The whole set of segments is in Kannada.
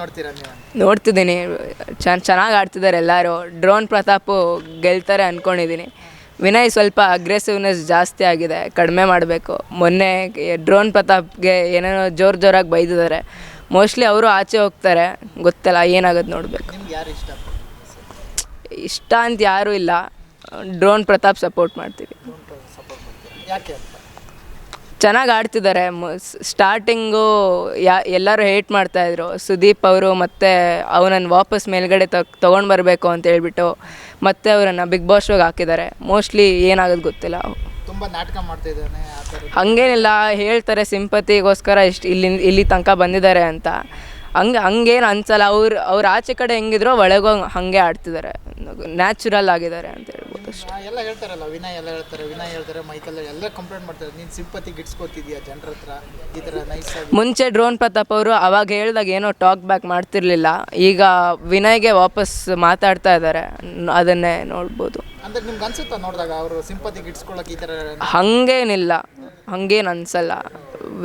ನೋಡ್ತೀರಾ ನೀವು? ನೋಡ್ತಿದ್ದೀನಿ. ಚೆನ್ನ ಚೆನ್ನಾಗಿ ಆಡ್ತಿದ್ದಾರೆ ಎಲ್ಲರೂ. ಡ್ರೋನ್ ಪ್ರತಾಪ್ ಗೆಲ್ತಾರೆ ಅಂದ್ಕೊಂಡಿದ್ದೀನಿ ವಿನಯ್ ಸ್ವಲ್ಪ ಅಗ್ರೆಸಿವ್ನೆಸ್ ಜಾಸ್ತಿ ಆಗಿದೆ. ಕಡಿಮೆ ಮಾಡಬೇಕು. ಮೊನ್ನೆ ಡ್ರೋನ್ ಪ್ರತಾಪ್ಗೆ ಏನೇನೋ ಜೋರು ಜೋರಾಗಿ ಬೈದಿದ್ದಾರೆ. ಮೋಸ್ಟ್ಲಿ ಅವರು ಆಚೆ ಹೋಗ್ತಾರೆ. ಗೊತ್ತಲ್ಲ ಏನಾಗುತ್ತೆ ನೋಡಬೇಕು. ಯಾರು ಇಷ್ಟ? ಇಷ್ಟ ಅಂತ ಯಾರೂ ಇಲ್ಲ. ಡ್ರೋನ್ ಪ್ರತಾಪ್ ಸಪೋರ್ಟ್ ಮಾಡ್ತೀವಿ. ಯಾಕೆ ಚೆನ್ನಾಗಿ ಆಡ್ತಿದ್ದಾರೆ. ಸ್ಟಾರ್ಟಿಂಗು ಯಾ ಎಲ್ಲರೂ ಹೇಟ್ ಮಾಡ್ತಾಯಿದ್ರು ಸುದೀಪ್ ಅವರು ಮತ್ತು ಅವನನ್ನು ವಾಪಸ್ ಮೇಲ್ಗಡೆ ತಗ್ ತೊಗೊಂಡು ಬರಬೇಕು ಅಂತ ಹೇಳ್ಬಿಟ್ಟು ಮತ್ತೆ ಅವರನ್ನು ಬಿಗ್ ಬಾಸ್ ಶೋಗೆ ಹಾಕಿದ್ದಾರೆ. ಮೋಸ್ಟ್ಲಿ ಏನಾಗೋದು ಗೊತ್ತಿಲ್ಲ. ತುಂಬ ನಾಟಕ ಮಾಡ್ತಿದ್ದಾನೆ ಹಂಗೇನಿಲ್ಲ ಹೇಳ್ತಾರೆ ಸಿಂಪತಿಗೋಸ್ಕರ ಇಷ್ಟು ಇಲ್ಲಿ ಇಲ್ಲಿ ತನಕ ಬಂದಿದ್ದಾರೆ ಅಂತ. ಹಂಗೆ ಹಂಗೇನು ಅನ್ಸಲ್ಲ. ಅವ್ರು ಅವ್ರು ಆಚೆ ಕಡೆ ಹೆಂಗಿದ್ರೋ ಒಳಗೋ ಹಾಗೆ ಆಡ್ತಿದ್ದಾರೆ. ನ್ಯಾಚುರಲ್ ಆಗಿದ್ದಾರೆ ಅಂತ ಹೇಳ್ಬೋದು ಅಷ್ಟೇ ಎಲ್ಲ ಹೇಳ್ತಾರಲ್ಲ ವಿನಯ್ ಎಲ್ಲ ಹೇಳ್ತಾರೆ ವಿನಯ್ ಹೇಳ್ತಾರೆ ಮೈಕಲ್ ಎಲ್ಲ ಕಂಪ್ಲೇಂಟ್ ಮಾಡ್ತಾರೆ. ನೀನು ಸಿಂಪತಿ ಗಿಟ್ಸ್ಕೊತಿದ್ಯಾ ಜನರ ಹತ್ರ? ಈ ಥರ ನೈಸ್ ಮುಂಚೆ ಡ್ರೋನ್ ಪ್ರತಾಪ್ ಅವರು ಅವಾಗ ಹೇಳಿದಾಗ ಏನೋ ಟಾಕ್ ಬ್ಯಾಕ್ ಮಾಡ್ತಿರ್ಲಿಲ್ಲ. ಈಗ ವಿನಯ್ಗೆ ವಾಪಸ್ ಮಾತಾಡ್ತಾ ಇದ್ದಾರೆ ಅದನ್ನೇ ನೋಡ್ಬೋದು. ಅಂದ್ರೆ ನಿಮ್ಗೆ ಅನ್ಸುತ್ತಾ ನೋಡಿದಾಗ ಅವರು ಸಿಂಪತಿ ಗಿಟ್ಸ್ಕೊಳಕ್ಕೆ ಈ ಥರ ಹಾಗೇನಿಲ್ಲ. ಹಂಗೇನು ಅನ್ಸಲ್ಲ.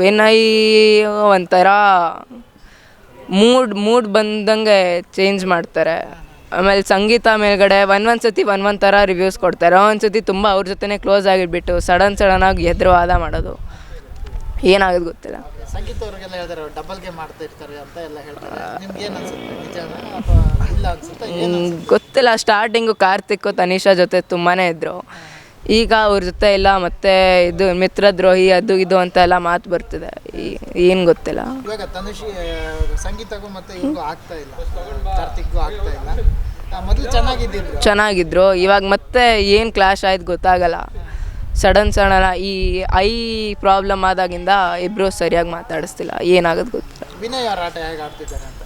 ವಿನಯ್ ಒಂಥರ ಮೂಡ್ ಮೂಡ್ ಬಂದಂಗೆ ಚೇಂಜ್ ಮಾಡ್ತಾರೆ. ಆಮೇಲೆ ಸಂಗೀತ ಮೇಲ್ಗಡೆ ಒನ್ ಒಂದು ಸತಿ ಒನ್ ಒಂದು ಥರ ರಿವ್ಯೂಸ್ ಕೊಡ್ತಾರೆ. ಒಂದು ಸತಿ ತುಂಬ ಅವ್ರ ಜೊತೆನೇ ಕ್ಲೋಸ್ ಆಗಿಬಿಟ್ಟು ಸಡನ್ ಸಡನ್ನಾಗಿ ಎದುರು ವಾದ ಮಾಡೋದು. ಏನಾಗೋದು ಗೊತ್ತಿಲ್ಲ. ಸಂಗೀತ ಅವ್ರಿಗೆಲ್ಲ ಹೇಳ್ತಾರೆ ಡಬಲ್ ಗೇಮ್ ಮಾಡ್ತಾ ಇರ್ತಾರೆ ಅಂತ ಎಲ್ಲ ಹೇಳ್ತಾರೆ. ನಿಮ್ಗೆ ಏನು ಅನ್ಸುತ್ತೆ? ನಿಜನಾ ಅಥವಾ ಇಲ್ಲ ಅನ್ಸುತ್ತಾ? ಏನು ಹ್ಮ್, ಗೊತ್ತಿಲ್ಲ. ಸ್ಟಾರ್ಟಿಂಗು ಕಾರ್ತಿಕ್ ತನಿಷಾ ಜೊತೆ ತುಂಬಾ ಇದ್ದರು ಈಗ ಅವ್ರ ಜೊತೆ ಎಲ್ಲ ಮತ್ತೆ ಇದು ಮಿತ್ರದ್ರೋಹಿ ಅದು ಇದು ಅಂತ ಎಲ್ಲ ಮಾತು ಬರ್ತಿದೆ. ಏನು ಗೊತ್ತಿಲ್ಲ. ಇವಾಗ ತನುಷಿ ಆ, ಸಂಗೀತಗೂ ಮತ್ತೆ ಇವ್ರಿಗೂ ಆಗ್ತಾ ಇಲ್ಲ. ಕಾರ್ತಿಕ್ಗೂ ಆಗ್ತಾ ಇಲ್ಲ. ಆ, ಮೊದಲು ಚೆನ್ನಾಗಿದ್ದಿದ್ರು. ಚೆನ್ನಾಗಿದ್ರು. ಇವಾಗ ಮತ್ತೆ ಏನು ಕ್ಲಾಶ್ ಆಯ್ತು ಗೊತ್ತಾಗಲ್ಲ. ಸಡನ್ ಸಡನ್ ಈ ಐ ಪ್ರಾಬ್ಲಮ್ ಆದಾಗಿಂದ ಇಬ್ಬರು ಸರಿಯಾಗಿ ಮಾತಾಡಿಸ್ತಿಲ್ಲ. ಏನಾಗೋದು ಗೊತ್ತಿಲ್ಲ. ವಿನಯ್ ಅವ್ರ ಆಟ ಹೇಗೆ ಆಡ್ತಿದ್ದಾರೆ ಅಂತ?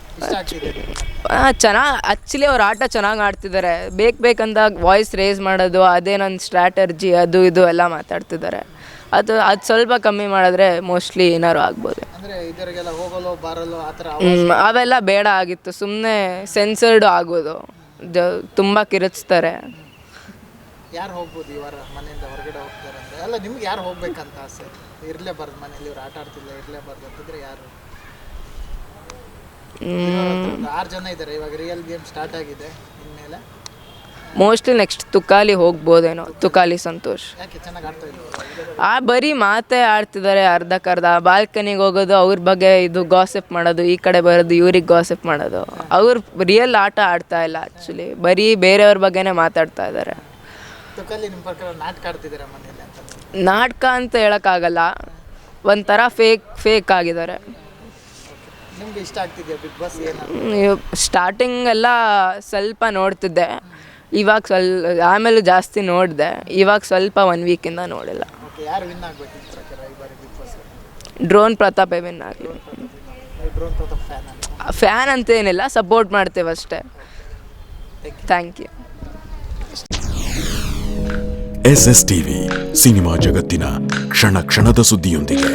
ಚೆನ್ನಾಗಿ ಆ್ಯಕ್ಚುಲಿ ಅವ್ರ ಆಟ ಚೆನ್ನಾಗಿ ಆಡ್ತಿದ್ದಾರೆ. ಬೇಕು ಬೇಕಂದಾಗ ವಾಯ್ಸ್ ರೇಸ್ ಮಾಡೋದು ಅದೇ ನನ್ನ ಸ್ಟ್ರಾಟರ್ಜಿ ಅದು ಇದು ಎಲ್ಲ ಮಾತಾಡ್ತಿದ್ದಾರೆ. ಅದು ಅದು ಸ್ವಲ್ಪ ಕಮ್ಮಿ ಮಾಡಿದ್ರೆ ಮೋಸ್ಟ್ಲಿ ಏನಾದ್ರು ಆಗ್ಬೋದು. ಅವೆಲ್ಲ ಬೇಡ ಆಗಿತ್ತು. ಸುಮ್ಮನೆ ಸೆನ್ಸರ್ಡ್ ಆಗೋದು. ತುಂಬ ಕಿರಿಚ್ತಾರೆ. ಯಾರು ಹೋಗ್ಬೋದು ಈ ವಾರ ಮನೆಯಿಂದ ಹೊರಗಡೆ ಹೋಗ್ತಾರೆ ಅಂದ್ರೆ? ಅಲ್ಲ ನಿಮ್ಗೆ ಯಾರು ಹೋಗ್ಬೇಕಂತ ಆಸೆ? ಇರಲೇಬಾರ್ದು ಮನೇಲಿ ಇವ್ರು ಆಟ ಆಡ್ತಿಲ್ಲ ಇರಲೇಬಾರ್ದು ಅಂತಂದ್ರೆ ಯಾರು? ಆರು ಜನ ಇದ್ದಾರೆ. ಇವಾಗ ರಿಯಲ್ ಗೇಮ್ ಸ್ಟಾರ್ಟ್ ಆಗಿದೆ ಇನ್ಮೇಲೆ. ಮೋಸ್ಟ್ಲಿ ನೆಕ್ಸ್ಟ್ ತುಕಾಲಿ ಹೋಗ್ಬೋದೇನೋ. ತುಕಾಲಿ ಸಂತೋಷ್. ಯಾಕೆ ಚೆನ್ನಾಗಿ ಆಡ್ತಾ ಇದ್ರು? ಆ ಬರೀ ಮಾತೇ ಆಡ್ತಿದ್ದಾರೆ ಅರ್ಧಕ್ಕರ್ಧ ಬಾಲ್ಕನಿಗೆ ಹೋಗೋದು ಅವ್ರ ಬಗ್ಗೆ ಇದು ಗಾಸೆಪ್ ಮಾಡೋದು ಈ ಕಡೆ ಬರೋದು ಇವ್ರಿಗೆ ಗಾಸೆಪ್ ಮಾಡೋದು. ಅವ್ರು ರಿಯಲ್ ಆಟ ಆಡ್ತಾ ಇಲ್ಲ ಆ್ಯಕ್ಚುಲಿ ಬರೀ ಬೇರೆಯವ್ರ ಬಗ್ಗೆನೇ ಮಾತಾಡ್ತಾ ಇದ್ದಾರೆ ತುಕಲ್ಲಿ ನಿಮ್ಮ ಪ್ರಕಾರ ನಾಟಕ ಆಡ್ತಿದ್ದೀರಾ ಮನೇಲಿ ಅಂತ? ನಾಟಕ ಅಂತ ಹೇಳೋಕ್ಕಾಗಲ್ಲ. ಒಂಥರ ಫೇಕ್ ಫೇಕ್ ಆಗಿದ್ದಾರೆ. ನಿಮ್ಗೆ ಇಷ್ಟ ಆಗ್ತಿದೆಯಾ ಬಿಗ್ ಬಾಸ್ ಏನು ಸ್ಟಾರ್ಟಿಂಗ್ ಎಲ್ಲ ಸ್ವಲ್ಪ ನೋಡ್ತಿದ್ದೆ. ಇವಾಗ ಸ್ವಲ್ಪ ಆಮೇಲೆ ಜಾಸ್ತಿ ನೋಡಿದೆ. ಇವಾಗ ಸ್ವಲ್ಪ ಒನ್ ವೀಕಿಂದ ನೋಡಿಲ್ಲ. ಓಕೆ ಯಾರು ವಿನ್ ಆಗ್ಬೇಕು ನಿಮ್ಮ ಪ್ರಕಾರ ಈ ಬಾರಿ Bigg Boss drone Pratap win ಆಗಲಿ. ಡ್ರೋನ್ ಪ್ರತಾಪ್ ಫ್ಯಾನ್ ಅಂತ ಫ್ಯಾನ್ ಅಂತ ಏನಿಲ್ಲ ಸಪೋರ್ಟ್ ಮಾಡ್ತೇವೆ ಅಷ್ಟೇ. Thank you S S TV cinema ಜಗತ್ತಿನ ಕ್ಷಣ ಕ್ಷಣದ ಸುದ್ದಿಯೊಂದಿಗೆ.